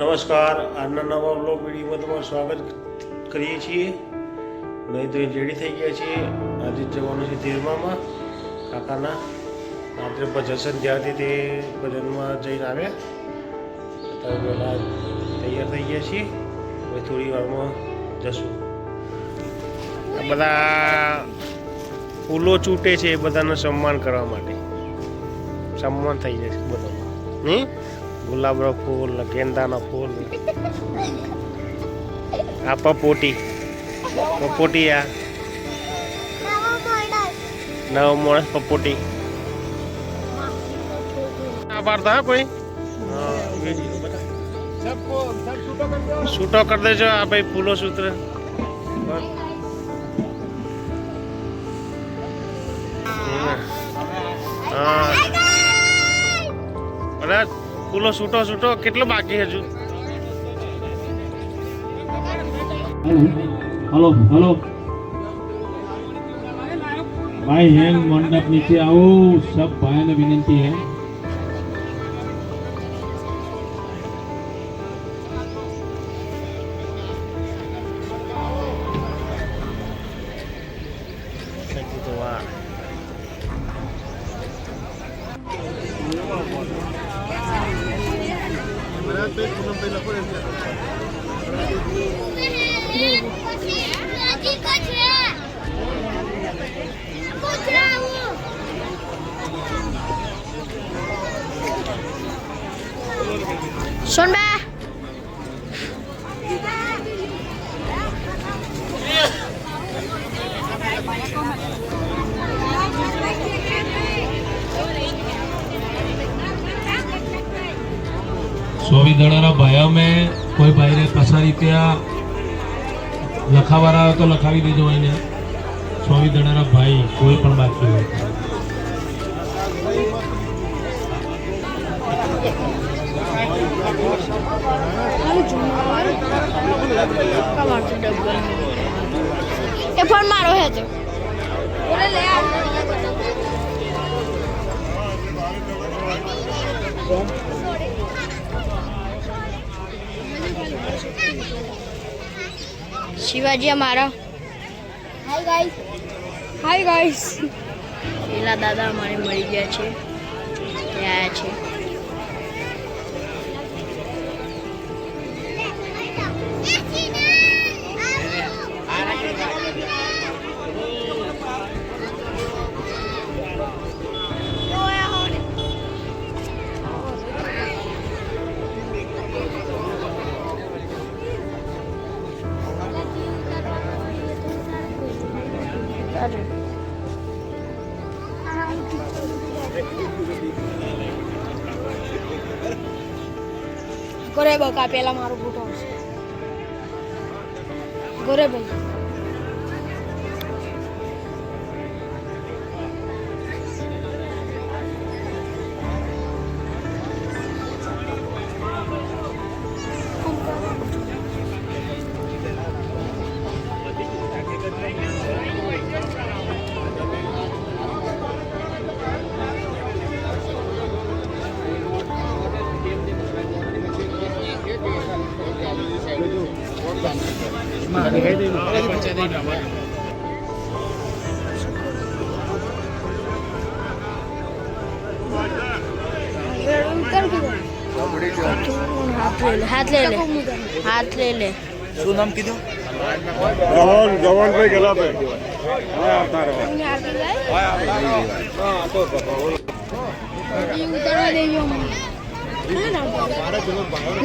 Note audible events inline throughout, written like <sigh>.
નમસ્કાર. આજના નવા બ્લોગ વિડીયોમાં તમારું સ્વાગત કરીએ છીએ. નહીં તો રેડી થઈ ગયા છીએ. આજે જવાનું છે ધીરમામાં કાકાના. રાત્રે ભજન જ્યાંથી તે ભજનમાં જઈને આવ્યા. અત્યારે પહેલાં તૈયાર થઈ ગયા છીએ. હવે થોડી વારમાં જશું. આ બધા ફૂલો ચૂંટે છે એ બધાનું સન્માન કરવા માટે. સન્માન થઈ જશે બધાનું નહીં ગુલાબના ફૂલ ને ગેંદાના ફૂલ આ પપોટી પપોટી આ નવો માણસ પપોટી આ પાડતા હા કોઈ હા, એ જ બધા. છૂટો કરી દેજો આ ભાઈ ફૂલો સૂત્ર હા કુલો છૂટો છૂટો કેટલો બાકી હજુ? Hello hello. ભાઈ હેંગ મંડપ નીચે આવું. સબ ભાઈ ને વિનંતી હે. દડાના ભાઈઓ મેં કોઈ ભાઈને કસા રીતે આ લખાવાળા તો લખાવી દેજો એને. સ્વામી દડાના ભાઈ, કોઈ પણ બાકી હોય. એ ફોન શિવાજી અમારા. હાય ગાઈસ હાય ગાઈસ પેલા દાદા અમારે મળી ગયા છે. તે આયા છે ગોરે બકા પેલા મારો ફોટો આવશે ગોરે હાથ લે લે હાથ લે લે શું નામ કીધું? જવાન જવાનભાઈ ગેલા ભાઈ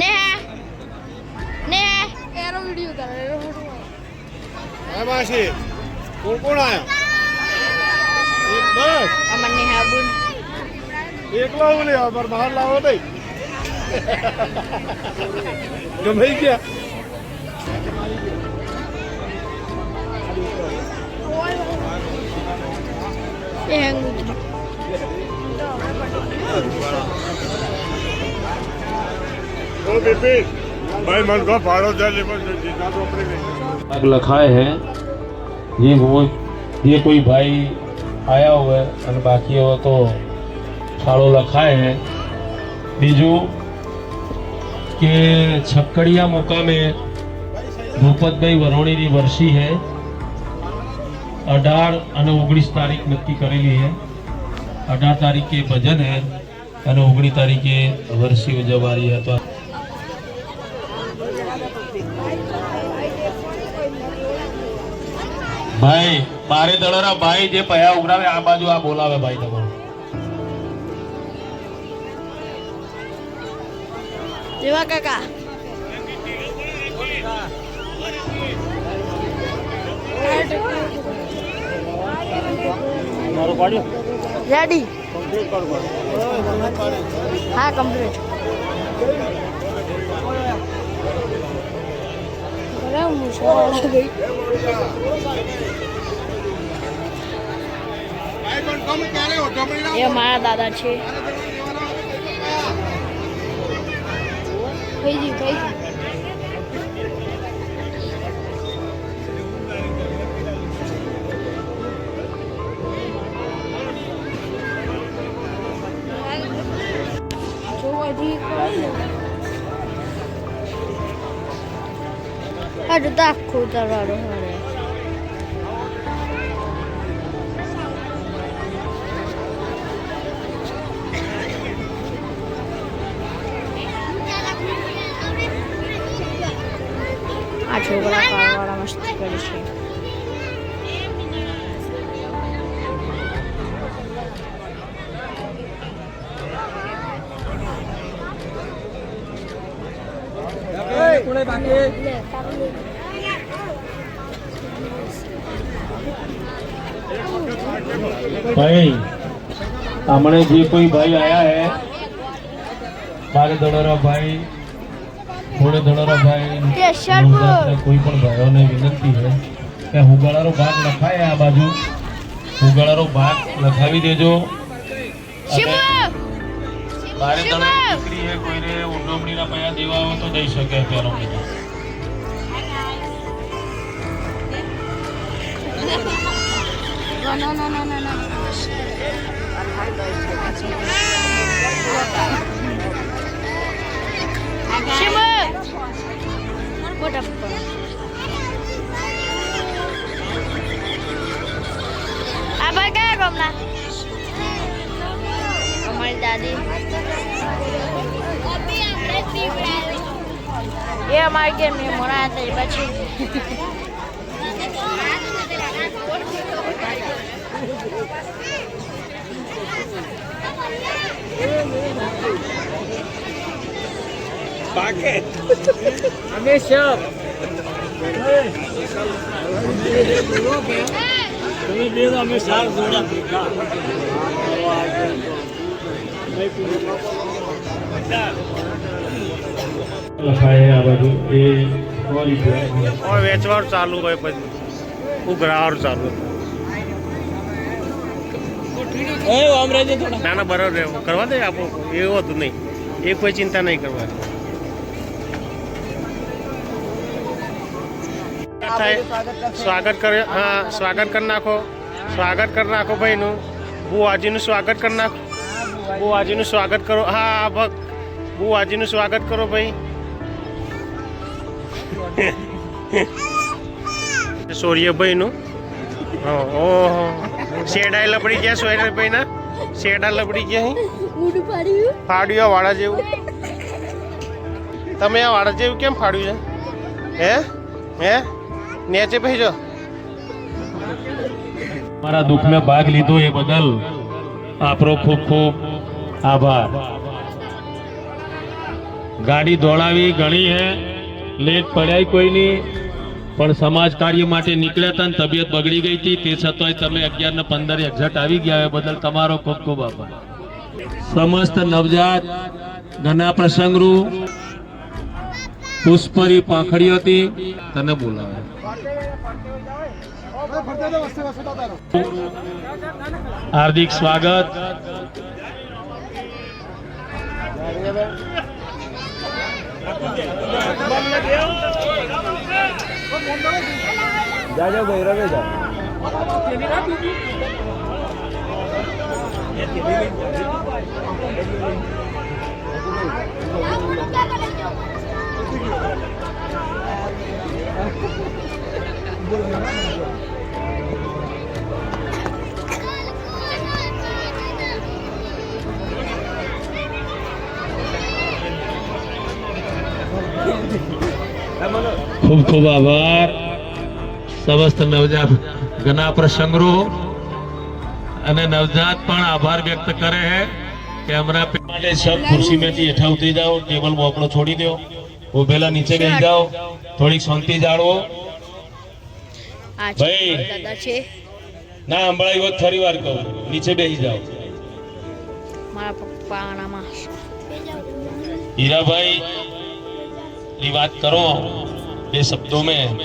ને ને. એરો વિડિયો ઉતારે એરો માસી કોણ કોણ આવ્યો એક બસ. અમને હાબુન. એકલો હું લે પર બહાર લાવો નહીં. ગમે ગયા એ હેંગ ઉતરી ઓ બેબી ભાઈ મન કો ફાળો ચાલે બસ જીતા તો આપણે નહીં आग लखाए हैं ये वो ये कोई भाई आया हुआ है और बाकी हो तो फाड़ो लखाए हैं બીજું કે છક્કડિયા મુકામે ભૂપતભાઈ વરોણીની વર્ષી છે. અઢાર અને ઓગણીસ તારીખ નક્કી કરેલી છે. અઢાર તારીખે ભજન હે અને ઓગણીસ તારીખે વર્ષી ઉજવવાની હતા ભાઈ બારે દળોરા ભાઈ જે પયા ઉઘરાવે આ બાજુ આ બોલાવે ભાઈ તમારું. જેવા કાકા. મારું પાડ્યું? રેડી હા કમ્પ્લીટ બરાબર મુશ્કેલ એ મારા દાદા છે. થઈ ગયું થઈ ગયું. હજી અરે દાખો ઉતારવાનો મારે આ છોકરા કાળવાળા મસ્તી કરે છે ભાઈ હમણે જે કોઈ ભાઈ આયા હે બારે દળોરા ભાઈ થોડે દળોરા ભાઈ તે શર્ટ ગુજરાતના કોઈ પણ ભાઈઓને વિનંતી છે કે હુગાળારો ભાગ લખાય આ બાજુ. હુગાળારો ભાગ લખાવી દેજો. બારે! દીકરી હે કોઈને ઉંડમણીના પૈયા દેવા હોય તો દઈ શકે no, no. Shimmer! What up? આભાર કયા ગામના અમારી દાદી એ અમારી કે મેં મોડા હતા એ પછી લખાય આ બાજુ એ સોરી વેચવાનું ચાલુ હોય પછી. ઉઘરાવાનું ચાલુ. ના ના બરાબર. કરવા દે આપો. એવું હતું નહીં. એ કોઈ ચિંતા નહીં કરવાની. થાય. સ્વાગત કરે, હા, સ્વાગત કરી નાખો. સ્વાગત કરી નાખો ભાઈનું. બુવાજીનું સ્વાગત કરી નાખો. બુવાજીનું સ્વાગત કરો. હા ભગ બુવાજીનું સ્વાગત કરો ભાઈ. <laughs> સૂર્યભાઈનું ઓહો. શેડાય લપડી ગયા સૂર્યભાઈના શેડા લપડી ગયા ફાડ્યું વાળા જેવું. તમે આ વાળા જેવું કેમ ફાડ્યું છે? હે? હે? નેચે ભેજો મારા દુઃખમાં ભાગ લીધો એ બદલ આપણો ખૂબ ખૂબ આભાર. ગાડી દોડાવી ઘણી હે, લેટ પડ્યા કોઈ નહીં પણ સમાજ કાર્ય માટે નીકળ્યા હતા તબિયત બગડી ગઈ હતી. તે છતાંય તમે અગિયાર ને પંદર એક્ઝેક્ટ આવી ગયા એ બદલ તમારો ખૂબ ખૂબ આભાર. સમસ્ત નવજાત ઘના પ્રસંગરૂ પુષ્પરી પાંખડી હતી તને બોલાવે. હાર્દિક સ્વાગત. જાજો ભાઈ ખૂબ ખૂબ આભાર સમસ્ત નવજાત ઘણા પ્રસંગો અને નવજાત પણ આભાર વ્યક્ત કરે છે કે હમણાં માટે સબ ખુરશી મેથી હેઠા ઉતરી જાઓ ટેબલ મોકળો છોડી દો ઉભેલા નીચે બેસી જાઓ થોડીક શાંતિ જાળવો. ભાઈ. દાદા છે. ના સંભળાય હોત ફરી વાર કહું નીચે બેસી જાઓ. મારા પપ્પાનામાં હીરાભાઈ ની વાત કરો. બે શબ્દો મેં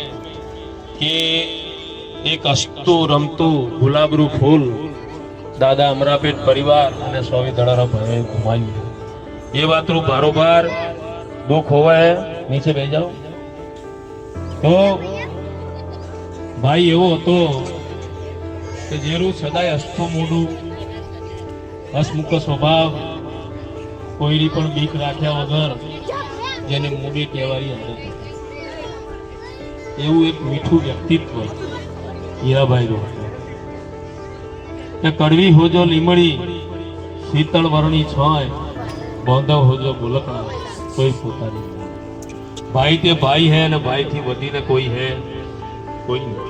કે એક હસતું રમતું ગુલાબરૂ ફૂલ દાદા અમરાપેટ પરિવાર અને સ્વામી દડારા ભાઈએ ઘુમાયું એ વાતનું બારોબાર દુઃખ હોવાય નીચે બે જાઓ. તો ભાઈ એવો હતો કે જેનું સદાય હસતું મોઢું હસમુખ સ્વભાવ કોઈની પણ બીક રાખ્યા વગર જેને મૂડી કહેવાય અંદર એવું એક મીઠું વ્યક્તિત્વ હીરાભાઈ હતું. કે કડવી હોજો લીમડી, શીતળ વર્ણી છોય, બોંધવ હોજો ગુલકણા કોઈ પોતાની ભાઈ તે ભાઈ હે અને ભાઈથી વધીને કોઈ હે, કોઈ નહીં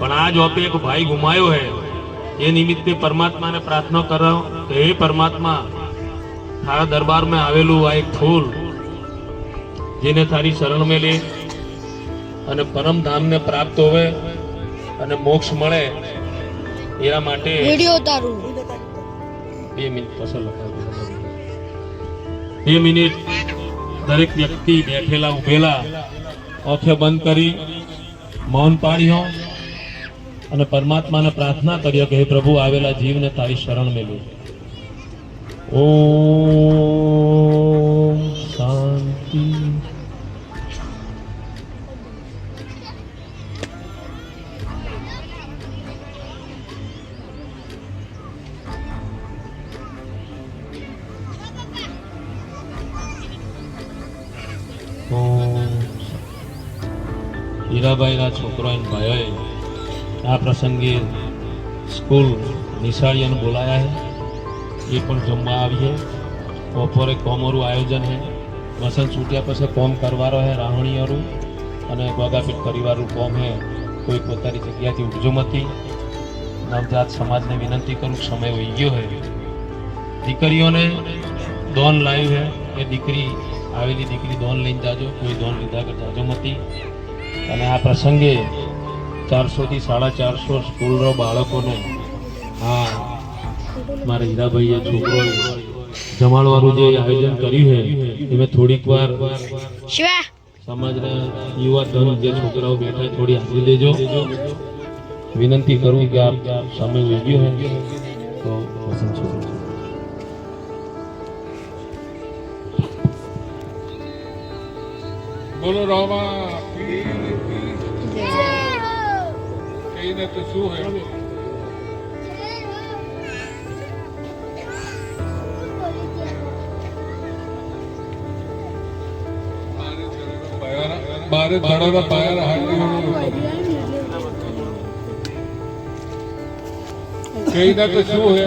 પણ આ હોતે એક ભાઈ ગુમાયો હે, એ નિમિત્તે પરમાત્માને પ્રાર્થના કરો, કે હે પરમાત્મા, તારા દરબારમાં આવેલું આ એક ફૂલ જેને તારી શરણ મેં લે અને પરમ ધામને પ્રાપ્ત હોવે અને મોક્ષ મળે એના માટે વીડિયો ઉતારું. બે મિનિટ લખાવી બે મિનિટ દરેક વ્યક્તિ બેઠેલા ઉભેલા ઓખે બંધ કરી મૌન પાડ્યો અને પરમાત્માને પ્રાર્થના કર્યો કે હે પ્રભુ આવેલા જીવને તારી શરણ મેળવી. ઓ શાંતિ. ઓમ હીરાભાઈના છોકરો અને ભાઈઓએ આ પ્રસંગે સ્કૂલ નિશાળીઓને બોલાયા હે. એ પણ જમવા આવીએ બપોરે કોમરું આયોજન છે વસંત છૂટ્યા પછી કોમ કરવાનો છે રાહણીઓનું અને ગોગાપીઠ પરિવારનું કોમ છે કોઈ પોતાની જગ્યાથી ઉઠજો મતી નવજાત સમાજને વિનંતી કરું, સમય વહી ગયો છે દીકરીઓને દોન લાવ્યું છે એ દીકરી આવેલી દીકરી દોન લઈને જાજો કોઈ દોન લીધા કર જાજો મતી. અને આ પ્રસંગે ચારસોથી સાડા ચારસો સ્કૂલનો બાળકોને હા મારા હીરાભાઈએ છોકરો જમાડવાનું જે આયોજન કર્યું છે એ મેં થોડીક વાર સમાજના યુવા ધન જે છોકરાઓ બેઠા થોડી હાજરી દેજો. વિનંતી કરું કે આપ સમય ઉગ્યો હે તો પસંદ છોડો બોલો રામા કહીને તો શું બારે ધડાના કહીને તો શું હે?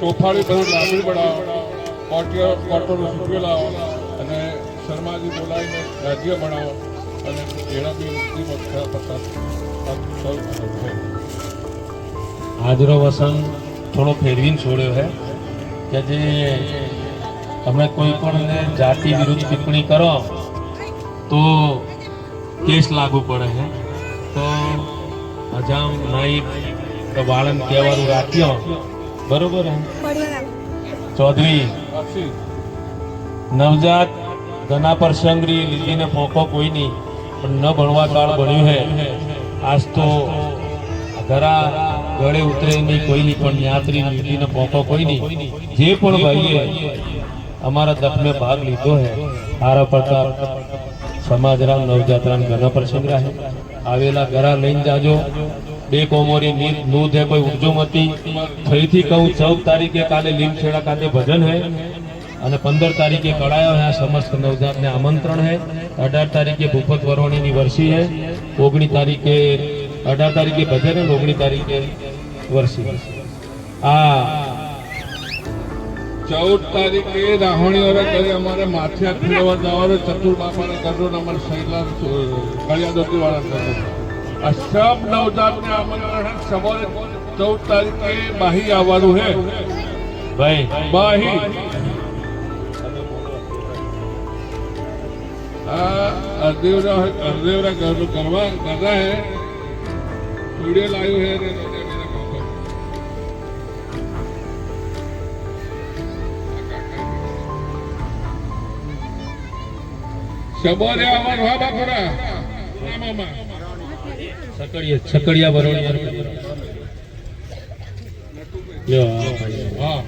ચોફાડી બધું લાકડી બનાવો કોટિયો કોટોનું સૂકવે અને શર્માજી બોલાવીને રાજ્ય બનાવો અને એના બી મુક્તિ આજનો વસંત થોડો ફેરવીને છોડ્યો છે કે જે તમે કોઈ પણ જાતિ વિરુદ્ધ ટિપ્પણી કરો તો કેસ લાગુ પડે છે. તો હજામ નાઈક તો બાળન કહેવાનું રાખ્યો. બરોબર હે? ચૌધરી આશીષ ઘણા પ્રસંગરી લીધીને પોકો કોઈ નહીં પણ ન ભણવા કાળ ભણ્યું હે. આજ તો ઘરા ગળે ઉતરે નહીં કોઈ નહીં પણ યાત્રી લીધીને પોકો કોઈ નહીં જે પણ ભાઈએ અમારા દફને ભાગ લીધો હે. હારા પ્રતાપ સમાજરામ નવજાત્રામ ઘણા પ્રસંગ રહે આવેલા ઘરા લઈને જાજો. બે કોમોરી નીર નૂધ હે, કોઈ ઉર્જો મતી ફરીથી કહું, ચૌદ તારીખે કાલે લીમછેડા ખાતે ભજન હે. અને પંદર તારીખે કળાયો હે સમસ્ત નવજાતને આમંત્રણ હે. અઢાર તારીખે ભૂપત વરોણીની વરસી હે. ઓગણી તારીખે અઢાર તારીખે ભજન હે ઓગણી તારીખે વરસી આ ચૌદ તારીખે રાહણીઓને કરી અમારે માથિયા ફેરવા જવાનો ચતુર બાપાને કરજો ને અમારે સૈલા કળિયાદોતી વાળા કરજો આ સબ નવજાતને આમંત્રણ હે. સવારે ચૌદ તારીખે બાહી આવવાનું છે ભાઈ બાહી. આ અરદેવરા અરદેવરા ઘર કરવા कर रहा है वीडियो लाइव है रे रे मेरा काका સબોરે આવવાનું હા બાપુરા ના મામા છકડિયા છકડિયા બરોડિયા લ્યો આ ભાઈ. હા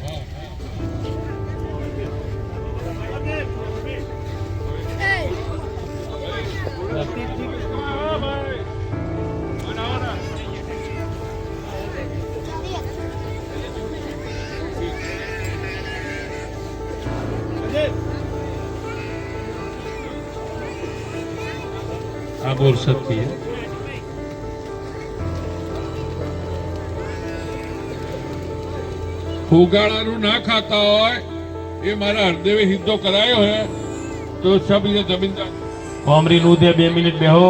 આ બોલ सकती है ફુગાળાનું ના ખાતા હોય એ મારા હરદેવે હિદ્દો કરાયો હે તો સબ ये જમીનદાર કોમરી નું દે બે મિનિટ બેહો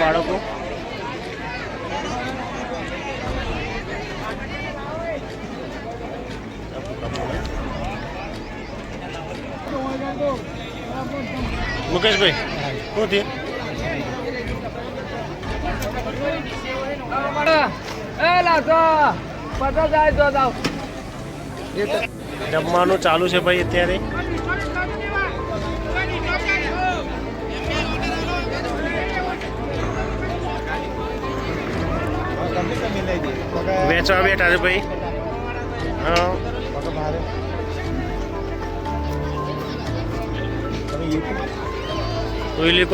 બાળકો મુકેશભાઈ શું થયું? જમવાનું ચાલુ છે ભાઈ અત્યારે. વેચવા બેઠા છે ભાઈ. હા. કોઈલી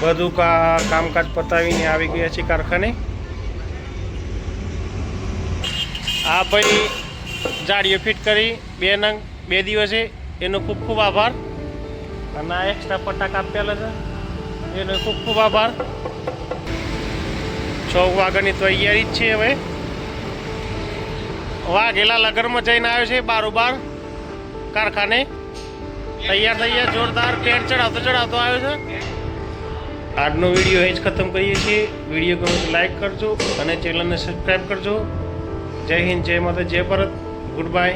બધું કા કામકાજ પતાવીને આવી ગયા છે કારખાને. આ ભાઈ જાડીઓ ફિટ કરી, બે નંગ, બે દિવસે એનો ખૂબ ખૂબ આભાર. અને આ એક્સ્ટ્રા પટ્ટા કાપેલા છે, એનો ખૂબ ખૂબ આભાર. છ વાગ્યાની તૈયારી જ છે હવે. વાઘેલા લગરમાં જઈને આવ્યો છે બારોબાર કારખાને. તૈયાર થઈ જોરદાર પેટ ચડાવતો ચડાવતો આવ્યો છે. આજનો વીડિયો એ જ ખતમ કરીએ છીએ. વીડિયો ગમે તો લાઈક કરજો અને ચેનલને સબસ્ક્રાઈબ કરજો. જય હિન્દ, જય માતા, જય ભારત. Good bye.